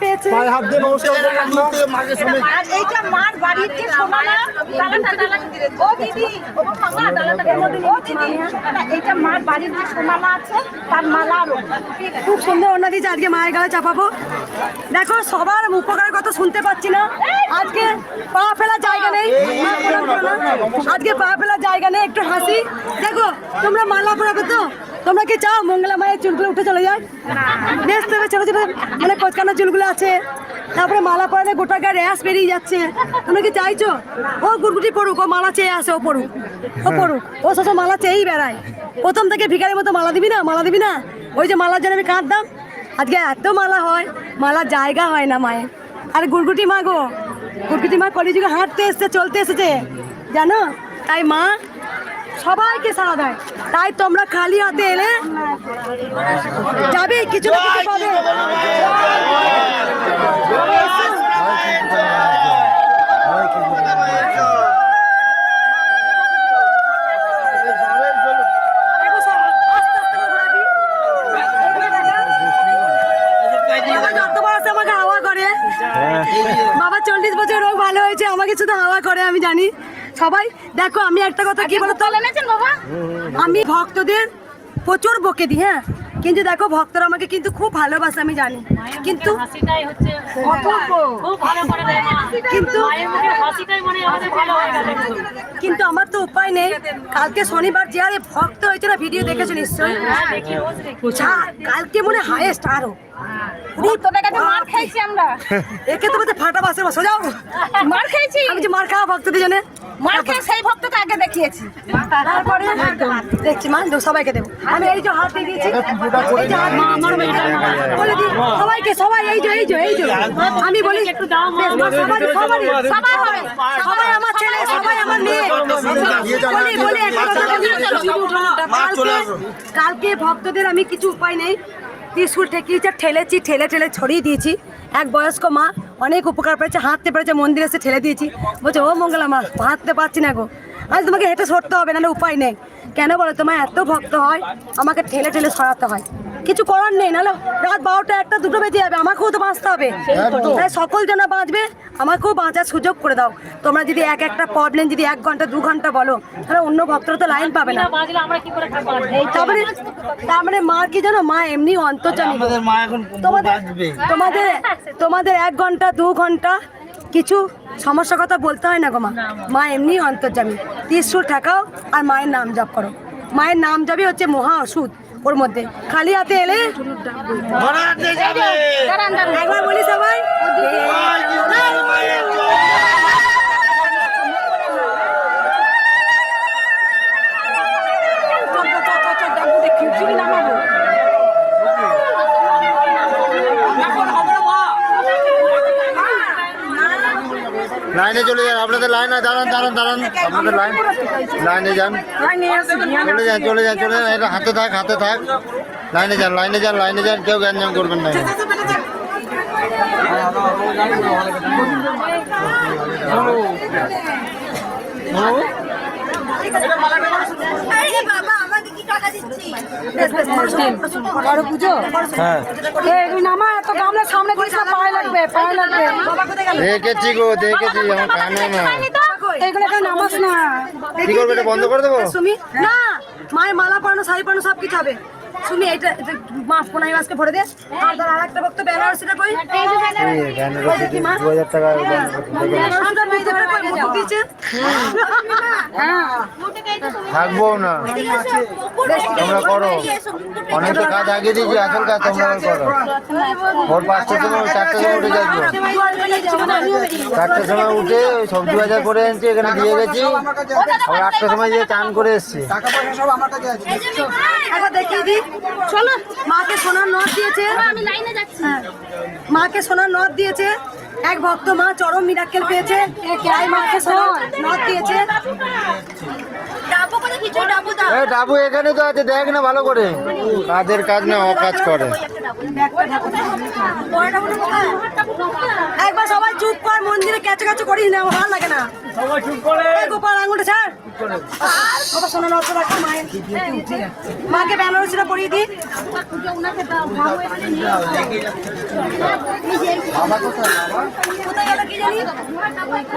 পেয়েছে। পায়ে হাত দিয়ে নমস্কার করলাম না আর এইটা মার বাড়ির যে সোনা না? দালানটা দালান ও দিদি ও মামা দালানটা ও দিদি এইটা মার বাড়ির যে সোনামা আছে? তার মালা আর খুব সুন্দর ওনা দিয়েছে। আজকে মায়ের গালে চাপাবো। দেখো সবার উপকারের কথা শুনতে পাচ্ছি না। আজকে পা ফেলার জায়গা নেই। আজকে পা ফেলার জায়গা নেই। একটু হাসি। দেখো তোমরা মালা পরাবে তো? তোমরা কি চাও? মঙ্গলা মায়ের চুলগুলো উঠে চলে যায় বেশ তবে ছোট ছোট মানে কোচকানো চুলগুলো আছে। তারপরে মালা পরালে গোটা গায়ে র্যাশ বেরিয়ে যাচ্ছে। তোমরা কি চাইছো? ও গুড়গুটি পড়ুক, ও মালা চেয়ে আসে, ও পড়ুক ও পড়ুক। ও সব মালা চেয়েই বেড়ায়। প্রথম থেকে ভিখারির মতো মালা দিবি না, মালা দিবি না? ওই যে মালার জন্য আমি কাঁদতাম। আজকে এত মালা হয়, মালার জায়গা হয় না মায়ের। আর গুড়গুটি মা গো গুড়গুটি মা কলিযুগে হাঁটতে এসছে, চলতে এসেছে। জানো? তাই মা সবাইকে সাড়া দেয়। তাই তোমরা খালি হাতে এলে যাবে কিছু না কিছু পাবে। বাবা বাবা চল্লিশ বছর রোগ ভালো হয়েছে আমাকে শুধু হাওয়া করে আমি জানি। সবাই দেখো আমি একটা কথা কি বলতো? আমি ভক্তদের প্রচুর বকে দিই হ্যাঁ? কিন্তু দেখো ভক্তরা আমাকে কিন্তু খুব ভালোবাসে আমি জানি। কিন্তু হাসিটাই হচ্ছে খুব ভালো করে দেয় মা। কিন্তু মনে হয় হয়ে কিন্তু আমার তো উপায় নেই। কালকে শনিবার যে আরে ভক্ত হয়েছে না ভিডিও দেখেছ নিশ্চয়ই? হ্যাঁ দেখি রোজ দেখি। যা, কালকে মনে হায়েস্ট আরও। তোদের কাছে মার খাইছি আমরা। একে তো ফাটা বাসে বসো যাও। মার খাইছি। আমি যে মার খাওয়া ভক্তদের জন্য। খেয়ে সেই ভক্তকে আগে দেখিয়েছি তারপরে দেখছি মা সবাইকে দেবো আমি এই যে হাত দিয়ে দিয়েছি সবাইকে সবাই এই যে এই যে এই যে আমি বলি সবাই সবাই আমার ছেলে সবাই আমার মেয়ে বলি বলি কালকে ভক্তদের আমি কিছু উপায় নেই স্কুল ঠেকিয়েছে ঠেলেছি ঠেলে ঠেলে ছড়িয়ে দিয়েছি এক বয়স্ক মা অনেক উপকার পেয়েছে, হাঁটতে পেরেছে, মন্দিরে এসে ঠেলে দিয়েছি। বলছে, ও মঙ্গলা মা, হাঁটতে পারছি না গো। আজ তোমাকে হেঁটে সরতে হবে, নাহলে উপায় নেই। কেন বলো তোমার এত ভক্ত হয়, আমাকে ঠেলে ঠেলে সরাতে হয়। কিছু করার নেই নাহলে রাত বারোটা একটা দুটো বেজে যাবে আমাকেও তো বাঁচতে হবে। তাই সকল যেন বাঁচবে আমাকেও বাঁচার সুযোগ করে দাও। তোমরা যদি এক একটা প্রবলেম যদি এক ঘণ্টা দু ঘণ্টা বলো তাহলে অন্য ভক্তরা তো লাইন পাবে না। না বাজলে আমরা কি করে খাব তারপরে তারপরে মা কি জানো মা এমনি অন্তর্জামী আমাদের তোমাদের তোমাদের তোমাদের এক ঘণ্টা দু ঘণ্টা কিছু সমস্যার কথা বলতে হয় না গো মা। মা এমনি অন্তর্জামী। ত্রিশুল ঠেকাও আর মায়ের নাম জপ করো। মায়ের নাম জপই হচ্ছে মহা ওষুধ ওর মধ্যে। খালি হাতে এলে একবার বলি সবাই। লাইনে চলে যান, আপনাদের লাইনে দাঁড়ান দাঁড়ান দাঁড়ান। আপনাদের লাইন, লাইনে যান। চলে যান চলে যান চলে যান, এটা হাতে থাক হাতে থাক। লাইনে যান লাইনে যান লাইনে যান, কেউ গ্যাঞ্জাম করবেন না। বড় পুজো হ্যাঁ। এই নামা এত গামলার সামনে করিস না পায়ে লাগবে পায়ে লাগবে বাবা কোথায় গেল দেখেছি গো দেখেছি আমার কানে না এগুলো এখানে নামাস না কি করবে এটা বন্ধ করে দেবো? না মায়ের মালা পরানো শাড়ি পরানো সব কিছু হবে। সুমি এটা এটা মাফ কোনাই মাসকে ভরে দে। আর তার আরেকটা ভক্ত বেনারসিটা কই? টাকা কই? মুখ দিচ্ছে থাকব না। তোমরা করো। অনেক তো কাজ আগে দিয়েছি আসল কাজ তোমরা করো। ভোর পাঁচটার সময় চারটার সময় উঠে যাচ্ছ। চারটার সময় উঠে ওই সবজি বাজার করে এনেছি এখানে দিয়ে গেছি। আবার আটটার সময় গিয়ে চান করে এসছি। একবার দেখিয়ে দি চলো মাকে সোনার নথ দিয়েছে। আমি লাইনে যাচ্ছি। হ্যাঁ। মাকে সোনার নথ দিয়েছে। এক ভক্ত মা চরম মিরাক্কেল পেয়েছে। তাই মাকে সোনার নথ দিয়েছে। ডাবো করে কিছু ডাবো দাও এ ডাবু এখানে তো আছে দেখ না ভালো করে। কাজের কাজ না অকাজ করে। একবার সবাই চুপ কর মন্দিরে ক্যাচো ক্যাচো করিস না ভালো লাগে না। এই গোপাল আঙুলটা ছাড়। বাবা শোনো নষ্ট রাখো মায়ের। মাকে বেনারসিটা পরিয়ে দিই কোথায় গেল কি জানি?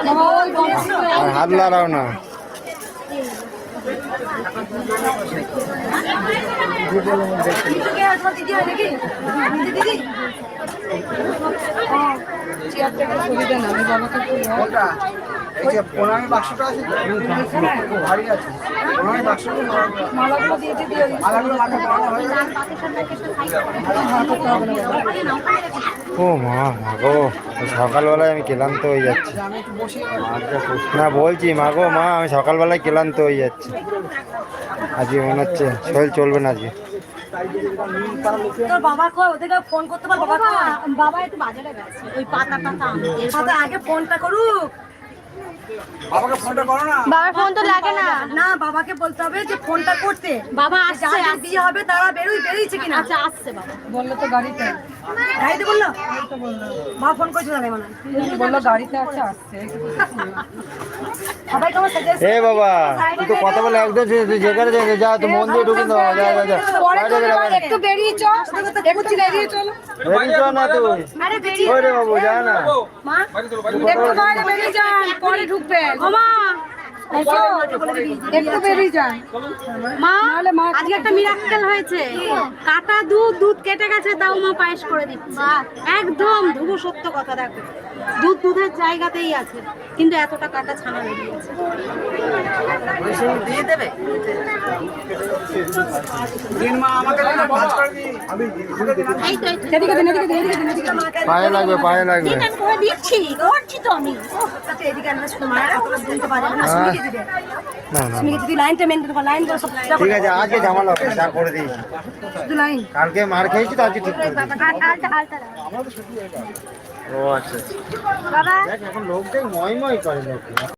বাবা ওই বন্ধ আর হাত লাগাও না দিদিকে তোমার দিদি হয় নাকি দিদি দিদি কোনটা এই যে প্রণামী বাক্সটা আছে ভারী আছে প্রণামী বাক্সটা মালাগুলো মাথা পরানো গেছে। ও মা মাগো সকালবেলায় আমি ক্লান্ত হয়ে যাচ্ছি না বলছি মাগো মা আমি সকালবেলায় ক্লান্ত হয়ে যাচ্ছি আজকে মনে হচ্ছে শরীর চলবে না আজকে। তোর বাবা কয় ওদেরকে ফোন করতে পার বাবা বাবা একটু বাজারে গেছে। ওই পাতা পাতা আগে ফোনটা করুক। বাবাকে ফোনটা করো না। বাবার ফোন তো লাগে না। না বাবাকে বলতে হবে যে ফোনটা করতে। বাবা আসছে বিয়ে হবে তারা বেরোই বেরিয়েছে কিনা? আচ্ছা আসছে বাবা। বলল তো গাড়িতে। গাড়িতে বলল? মা ফোন করেছিল না মানে বলল গাড়িতে আছে আসছে। সবাই কেমন সাজেস্ট এ বাবা তুই তো কথা বলে একদম যে- যে- যেখানে যাই যা তো মন দিয়ে ঢুকিন দাও যা যা যা। বাইরে বেরো, বাইরে। একটু বেরিয়ে চল। একটু বেরিয়ে চল। বেরিয়ে চল না তুই। আরে বেরিয়ে ওই বাবু যা না। মা একটু বাইরে বেরিয়ে যান পরে ঢুকবেন ও মা একটু বেরিয়ে যান মা আজকে একটা মিরাক্কেল হয়েছে। কাটা দুধ দুধ কেটে গেছে তাও মা পায়েস করে দিচ্ছে। একদম ধুবো সত্য কথা দেখো। দুধ দুধের জায়গাতেই আছে কিন্তু এতটা কাটা ছানা বেরিয়েছে পায়ে লাগবে পায়ে লাগবে। দিচ্ছি তো আমি। আচ্ছা এদিকে না না না। লাইনটা মেনটেন কর লাইন করে সব ঠিক আছে আজকে ঝামেলা হবে যা করে দিই শুধু লাইন। কালকে মার খেয়েছি তো আজকে ঠিক করে ও আচ্ছা আচ্ছা। এখন লোকটাই ময় ময় করে লোক